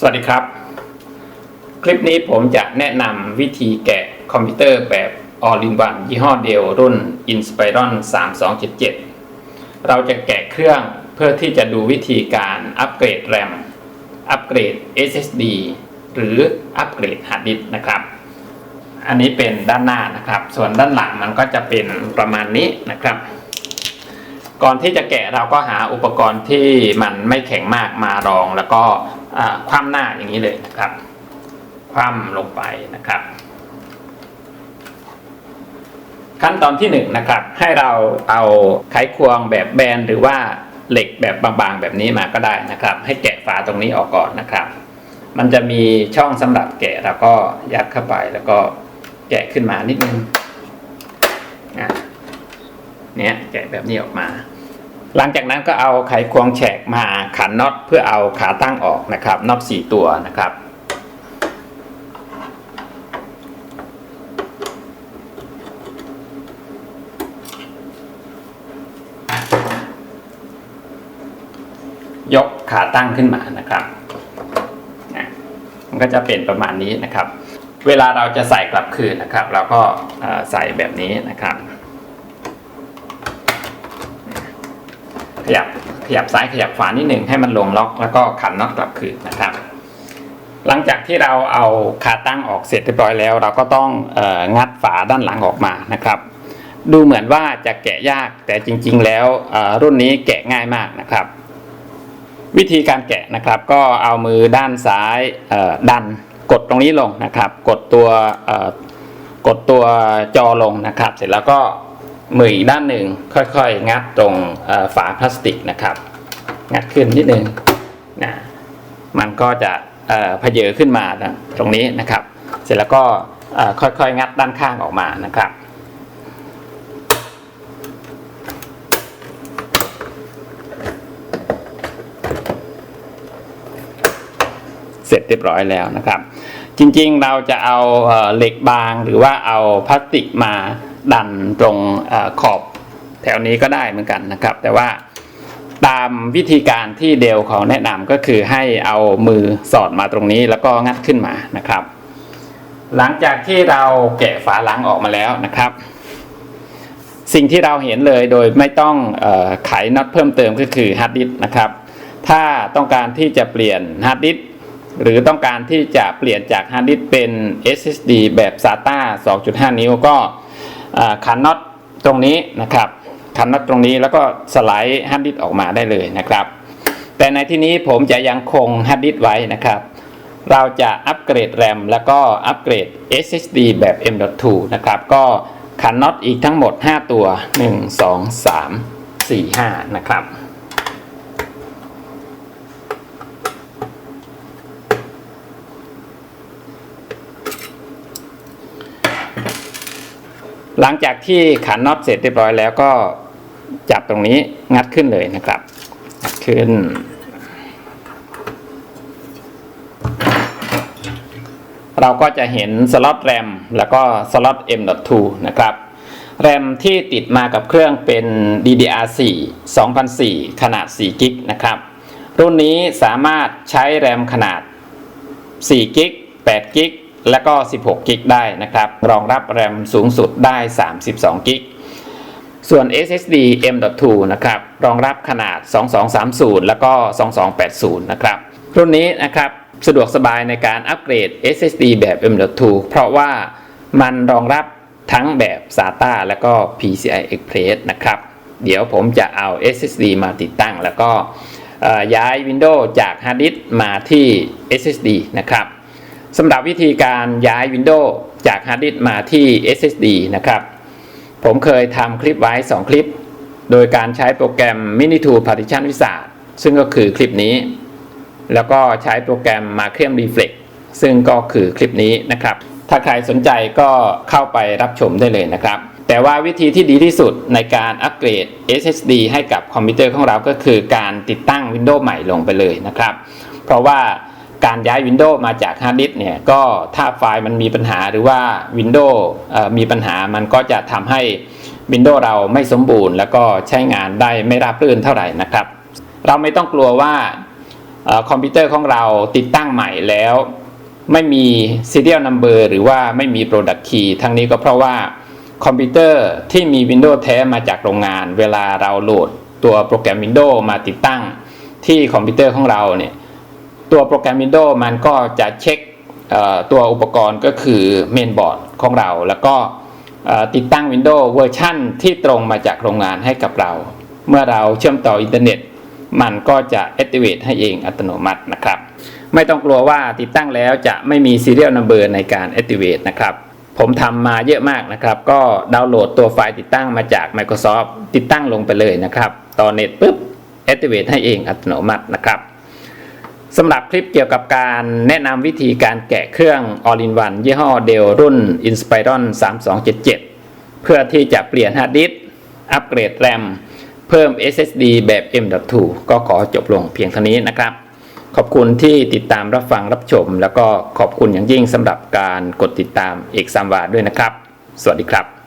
สวัสดีครับ คลิปนี้ผมจะแนะนำวิธีแกะคอมพิวเตอร์แบบ All in One ยี่ห้อเดียวรุ่น Inspiron 3277 เราจะแกะเครื่องเพื่อที่จะดูวิธีการอัปเกรด RAM อัปเกรด SSD หรืออัปเกรดฮาร์ดดิสนะครับ อันนี้เป็นด้านหน้านะครับ ส่วนด้านหลังมันก็จะเป็นประมาณนี้นะครับ ก่อนที่จะแกะเราก็หาอุปกรณ์ที่มันไม่แข็งมากมารองแล้วก็ คว่ำหน้าอย่างนี้เลยนะครับ คว่ำลงไปนะครับ ขั้นตอนที่หนึ่งนะครับ ให้เราเอาไขควงแบบแบนหรือว่าเหล็กแบบบางๆ แบบนี้มาก็ได้นะครับ ให้แกะฝาตรงนี้ออกก่อนนะครับ มันจะมีช่องสำหรับแกะเราก็ยัดเข้าไปแล้วก็แกะขึ้นมานิดนึงเนี่ยแกะแบบนี้ออกมา หลังจากนั้นก็เอาไขควงแฉกมาขันน็อตเพื่อเอาขาตั้งออกนะครับน็อตสี่ตัวนะครับ ยกขาตั้งขึ้นมานะครับมันก็จะเป็นประมาณนี้นะครับ เวลาเราจะใส่กลับคืนนะครับ เราก็ใส่แบบนี้นะครับ ขยับขยับซ้ายขยับขวานิดหนึ่งให้มันลงล็อกแล้วก็ขันน็อตกลับคืนนะครับ หลังจากที่เราเอาขาตั้งออกเสร็จเรียบร้อยแล้ว เราก็ต้องอองัดฝาด้านหลังออกมานะครับ ดูเหมือนว่าจะแกะยากแต่จริง ๆ แล้วรุ่นนี้แกะง่ายมากนะครับ วิธีการแกะนะครับก็เอามือด้านซ้ายดันกดตรงนี้ลงนะครับ กดตัวกดตัวจอลงนะครับ เสร็จแล้วก็ มืออีกด้านหนึ่งค่อยๆ งัดตรงฝาพลาสติกนะครับ งัดขึ้นนิดนึงนะมันก็จะเอ่อเพเยอขึ้นมานะตรงนี้นะครับ เสร็จแล้วก็ค่อยๆ งัดด้านข้างออกมานะครับ เสร็จเรียบร้อยแล้วนะครับ จริงๆเราจะเอาเหล็กบางหรือว่าเอาพลาสติกมา ดันตรงอขอบแถวนี้ก็ได้เหมือนกันนะครับ แต่ว่าตามวิธีการที่เดลเขาแนะนำก็คือให้เอามือสอดมาตรงนี้แล้วก็งัดขึ้นมานะครับ หลังจากที่เราแกะฝาหลังออกมาแล้วนะครับ สิ่งที่เราเห็นเลยโดยไม่ต้องอไขน็อตเพิ่มเติมก็คือฮาร์ดดิสก์นะครับ ถ้าต้องการที่จะเปลี่ยนฮาร์ดดิสก์หรือต้องการที่จะเปลี่ยนจากฮาร์ดดิสก์เป็น SSD แบบ SATA 2.5 นิ้วก็ ขันน็อตตรงนี้นะครับขันน็อตตรงนี้แล้วก็สไลด์ฮาร์ดดิสออกมาได้เลยนะครับ แต่ในที่นี้ผมจะยังคงฮาร์ดดิสไว้นะครับเราจะอัปเกรด RAM แล้วก็อัปเกรด SSD แบบ M.2 นะครับก็ขันน็อตอีกทั้งหมด 5 ตัว 1 2 3 4 5 นะครับ หลังจากที่ขันน็อตเสร็จเรียบร้อยแล้วก็จับตรงนี้งัดขึ้นเลยนะครับงัดขึ้น เราก็จะเห็นสล็อตแรมแล้วก็สล็อต M.2 นะครับ แรมที่ติดมากับเครื่องเป็น DDR4 2004 ขนาด4กิกนะครับ รุ่นนี้สามารถใช้แรมขนาด4กิก8กิก และก็ 16 กิกได้นะครับ รองรับแรมสูงสุดได้ 32 กิก ส่วน SSD M.2 นะครับ รองรับขนาด 2230 แล้วก็ 2280 นะครับ รุ่นนี้นะครับสะดวกสบายในการอัปเกรด SSD แบบ M.2 เพราะว่ามันรองรับทั้งแบบ SATA แล้วก็ PCI Express นะครับ เดี๋ยวผมจะเอา SSD มาติดตั้ง แล้วก็ย้าย Windows จาก Hard Disk มาที่ SSD นะครับ สำหรับวิธีการย้าย Windows จาก Hard Disk มาที่ SSD นะครับ ผมเคยทำคลิปไว้ 2 คลิป โดยการใช้โปรแกรม Mini2 Partition วิสาซึ่งก็คือคลิปนี้ แล้วก็ใช้โปรแกรม Macrium Reflex ซึ่งก็คือคลิปนี้นะครับ ถ้าใครสนใจก็เข้าไปรับชมได้เลยนะครับ แต่ว่าวิธีที่ดีที่สุดในการอัปเกรด SSD ให้กับคอมพิวเตอร์ของเราก็คือการติดตั้ง Windows ใหม่ลงไปเลยนะครับ เพราะว่า การย้าย Windows มาจากฮาร์ดดิสก์เนี่ยก็ถ้าไฟล์มันมีปัญหาหรือว่า Windows มีปัญหามันก็จะทำให้ Windows เราไม่สมบูรณ์ แล้วก็ใช้งานได้ไม่ราบรื่นเท่าไหร่นะครับ เราไม่ต้องกลัวว่าอคอมพิวเตอร์ของเราติดตั้งใหม่แล้ว ไม่มี serial number หรือว่าไม่มี product key ทั้งนี้ก็เพราะว่าคอมพิวเตอร์ที่มี Windows แท้มาจากโรงงาน เวลาเราโหลดตัวโปรแกรม Windows มาติดตั้งที่คอมพิวเตอร์ของเราเนี่ย ตัวโปรแกรม Windows มันก็จะเช็คตัวอุปกรณ์ก็คือเมนบอร์ดของเรา แล้วก็ติดตั้ง Windows เวอร์ชั่นที่ตรงมาจากโรงงานให้กับเรา เมื่อเราเชื่อมต่ออินเทอร์เน็ต มันก็จะ activate ให้เองอัตโนมัตินะครับ ไม่ต้องกลัวว่าติดตั้งแล้วจะไม่มี serial number ในการ activate นะครับ ผมทำมาเยอะมากนะครับ ก็ดาวน์โหลดตัวไฟล์ติดตั้งมาจาก Microsoft ติดตั้งลงไปเลยนะครับ ต่อเน็ตปุ๊บ activate ให้เองอัตโนมัตินะครับ สำหรับคลิปเกี่ยวกับการแนะนำวิธีการแกะเครื่อง All-in-One ยี่ห้อ Dell รุ่น Inspiron 3277 เพื่อที่จะเปลี่ยนฮาร์ดดิสก์อัปเกรดแรมเพิ่ม SSD แบบ M.2 ก็ขอจบลงเพียงเท่านี้นะครับ ขอบคุณที่ติดตามรับฟังรับชม แล้วก็ขอบคุณอย่างยิ่งสำหรับการกดติดตามเอกสามวาด้วยนะครับ สวัสดีครับ